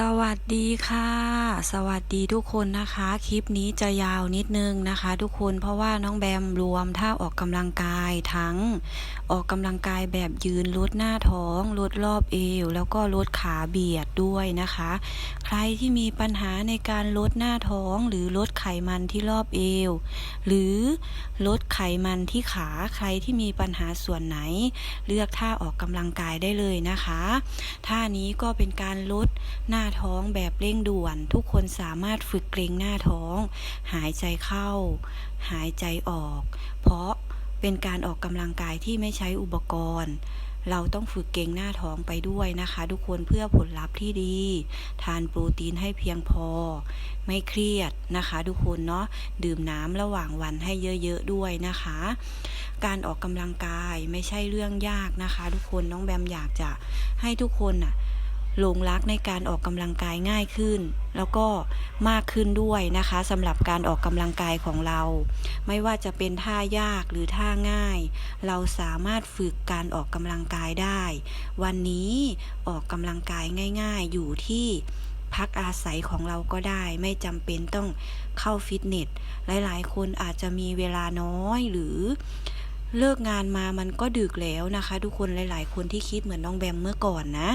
สวัสดีค่ะ สวัสดีทุกคนนะคะ คลิปนี้จะยาวนิดนึงนะคะ ทุกคนเพราะว่าน้องแบมรวมท่าออกกำลังกายทั้งออกกำลังกายแบบยืนลดหน้าท้องลดรอบเอว แล้วก็ลดขาเบียดด้วยนะคะ ใครที่มีปัญหาในการลดหน้าท้องหรือลดไขมันที่รอบเอว หรือลดไขมันที่ขาใครที่มีปัญหาส่วนไหน เลือกท่าออกกำลังกายได้เลยนะคะท่านี้ก็เป็นการลดหน้าท้องแบบเร่งด่วน ทุกคนสามารถฝึกเกรงหน้าท้อง หายใจเข้า หายใจออก เพราะเป็นการออกกำลังกายที่ไม่ใช้อุปกรณ์ เราต้องฝึกเกรงหน้าท้องไปด้วยนะคะ ทุกคนเพื่อผลลัพธ์ที่ดี ทานโปรตีนให้เพียงพอ ไม่เครียดนะคะ ทุกคนเนาะดื่มน้ำระหว่างวันให้เยอะๆด้วยนะคะ การออกกำลังกายไม่ใช่เรื่องยากนะคะ ทุกคนน้องแบมอยากจะให้ทุกคนน่ะ หลงรักในการออกกำลังกายง่ายขึ้น แล้วก็มากขึ้นด้วยนะคะสำหรับการออกกำลังกายของเรา ไม่ว่าจะเป็นท่ายากหรือท่าง่าย เราสามารถฝึกการออกกำลังกายได้ วันนี้ออกกำลังกายง่าย ๆ อยู่ที่พักอาศัยของเราก็ได้ไม่จำเป็นต้องเข้าฟิตเนสหลายๆ คนอาจจะมีเวลาน้อยหรือเลิกงานมามันก็ดึกแล้วนะคะ ทุกคนหลาย ๆ คนที่คิดเหมือนน้องแบมเมื่อก่อนนะ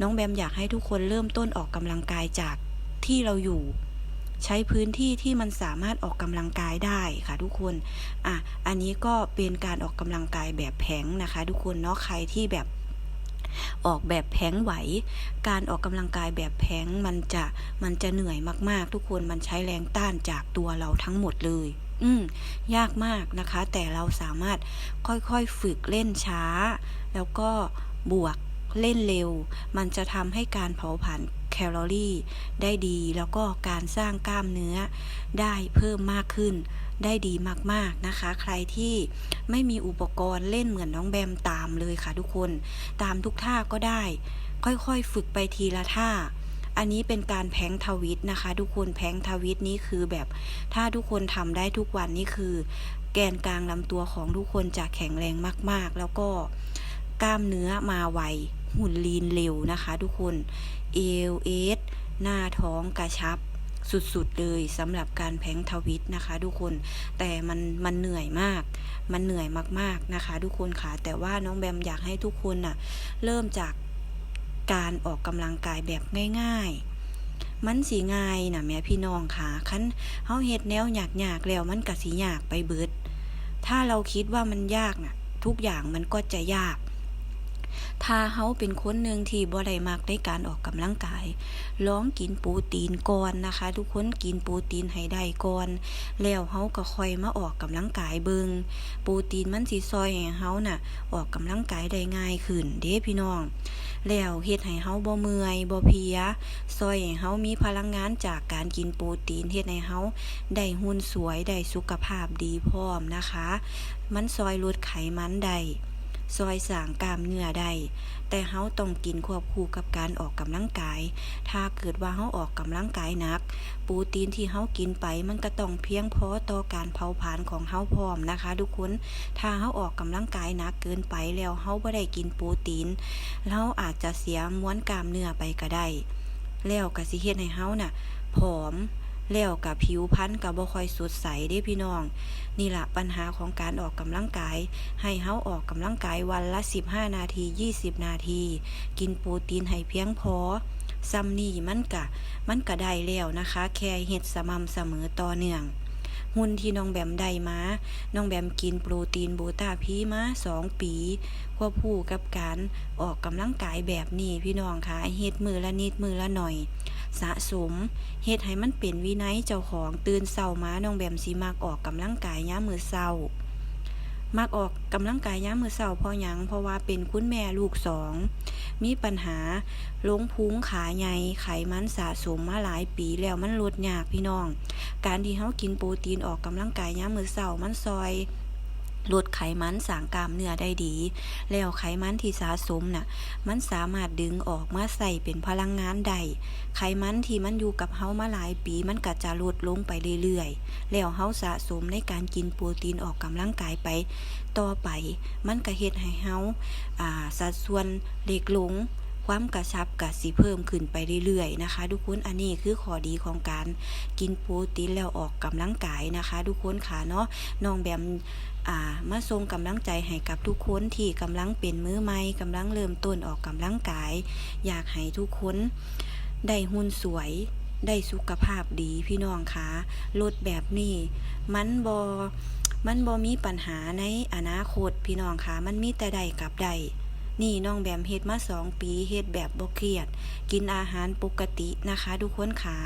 น้องแบมอยากให้ทุกคนเริ่มต้นออกกำลังกายจากที่เราอยู่ ใช้พื้นที่ที่มันสามารถออกกำลังกายได้ค่ะทุกคน อะ อันนี้ก็เป็นการออกกำลังกายแบบแผงนะคะ ทุกคนเนาะใครที่แบบออกแบบแผงไหว การออกกำลังกายแบบแผงมันจะมันจะเหนื่อยมากๆ ทุกคนมันใช้แรงต้านจากตัวเราทั้งหมดเลย อืมยากมากนะคะ แต่เราสามารถค่อยๆฝึกเล่นช้า แล้วก็บวก เล่นเร็ว มันจะทำให้การเผาผลาญแคลอรี่ ได้ดีแล้วก็การสร้างกล้ามเนื้อ ได้เพิ่มมากขึ้น ได้ดีมากๆนะคะ ใครที่ไม่มีอุปกรณ์เล่นเหมือนน้องแบมตามเลยค่ะทุกคน ตามทุกท่าก็ได้ ค่อยๆ ฝึกไปทีละท่าอันนี้เป็นการแพงทวิตนะคะ ทุกคนแพงทวิตนี้คือแบบถ้าทุกคนทำได้ทุกวันนี่คือ แกนกลางลำตัวของทุกคนจะแข็งแรงมาก ๆ แล้วก็กล้ามเนื้อมาไว หุ่นลีนเร็วนะคะทุกคนเอวเอสหน้าท้องกระชับสุดๆเลยสำหรับการแพงทวิตนะคะ ทุกคนแต่มันมันเหนื่อยมาก มันเหนื่อยมากๆนะคะ ทุกคนค่ะแต่ว่าน้องแบมอยากให้ทุกคนน่ะเริ่มจากการออกกำลังกายแบบง่ายๆ มันสีง่ายนะแม่พี่น้องค่ะคันเฮาเฮ็ดแนวอยากๆแล้วมันก็สิยากไปเบิด ถ้าเราคิดว่ามันยากน่ะ ทุกอย่างมันก็จะยาก ถ้าเฮาเป็นคนหนึ่งที่บ่ได้มักในการออกกำลังกาย ลองกินโปรตีนก่อนนะคะ ทุกคนกินโปรตีนให้ได้ก่อน แล้วเฮาก็ค่อยมาออกกำลังกายเบิงโปรตีนมันสิซอยให้เฮาน่ะ ออกกำลังกายได้ง่ายขึ้น เด้พี่น้อง แล้วเฮ็ดให้เฮาบ่เมื่อยบ่เพลียซอยให้เฮามีพลังงานจากการกินโปรตีนเฮ็ดให้เฮาได้หุ่นสวยได้สุขภาพดีพร้อมนะคะ มันซอยลดไขมันได้ ซอยสางกล้ามเนื้อได้ แต่เฮาต้องกินควบคู่กับการออกกำลังกาย ถ้าเกิดว่าเฮาออกกำลังกายหนัก โปรตีนที่เฮากินไปมันก็ต้องเพียงพอต่อการเผาผลาญของเฮาพร้อมนะคะ ทุกคน ถ้าเฮาออกกำลังกายหนักเกินไปแล้วเฮาบ่ได้กินโปรตีนเราอาจจะเสียม้วนกล้ามเนื้อไปก็ได้ แล้วก็สิเฮ็ดให้เฮาน่ะผอม แล้วกับผิวพรรณก็บ่ค่อยสดใสเด้พี่น้อง นี่ล่ะปัญหาของการออกกำลังกาย ให้เฮาออกกำลังกายวันละ 15 นาที 20 นาที กินโปรตีนให้เพียงพอซ้ำนี่มันกะ มันก็ได้แล้วนะคะ แค่เฮ็ดสม่ำเสมอต่อเนื่องหุ่นที่น้องแบมได้มา น้องแบมกินโปรตีนบูตาพีมาสองปีควบคู่กับการออกกำลังกายแบบนี้พี่น้องคะเฮ็ดมือละนิดมือละหน่อย สะสมเฮ็ดให้มันเป็นวินัยเจ้าของตื่นเช้ามาน้องแบมสิมักออกกำลังกายยามือเช้ามักออกกำลังกายยามือเช้าเพราะหยังเพราะว่าเป็นคุณแม่ลูกสองมีปัญหาลงพุงขาใหญ่ไขมันสะสมมาหลายปีแล้วมันลดยากพี่น้อง การที่เฮากินโปรตีนออกกำลังกายยามือเช้ามันซอย ลดไขมันสางกล้ามเนื้อได้ดี แล้วไขมันที่สะสมน่ะ มันสามารถดึงออกมาใส่เป็นพลังงานได้ไขมันที่มันอยู่กับเฮามาหลายปีมันก็จะลดลงไปเรื่อยๆ แล้วเฮาสะสมในการกินโปรตีนออกกำลังกายไป ต่อไป มันก็เฮ็ดให้เฮาอ่าสัดส่วนเล็กลง ความกระชับกระสิเพิ่มขึ้นไปเรื่อยๆนะคะ ทุกคนอันนี้คือข้อดีของการกินโปรตีนแล้วออกกำลังกายนะคะ ทุกคนค่ะเนาะน้องแบมอ่ามาส่งกำลังใจให้กับทุกคนที่กำลังเป็นมือใหม่กำลังเริ่มต้นออกกำลังกาย อยากให้ทุกคนได้หุ่นสวยได้สุขภาพดีพี่น้องคะลดแบบนี้มันบอมันบอมีปัญหาในอนาคตพี่น้องคะมันมีแต่ใดกับใด นี่น้องแบมเฮ็ดมาสองปีเฮ็ดแบบบ่เครียด กินอาหารปกตินะคะทุกคนขา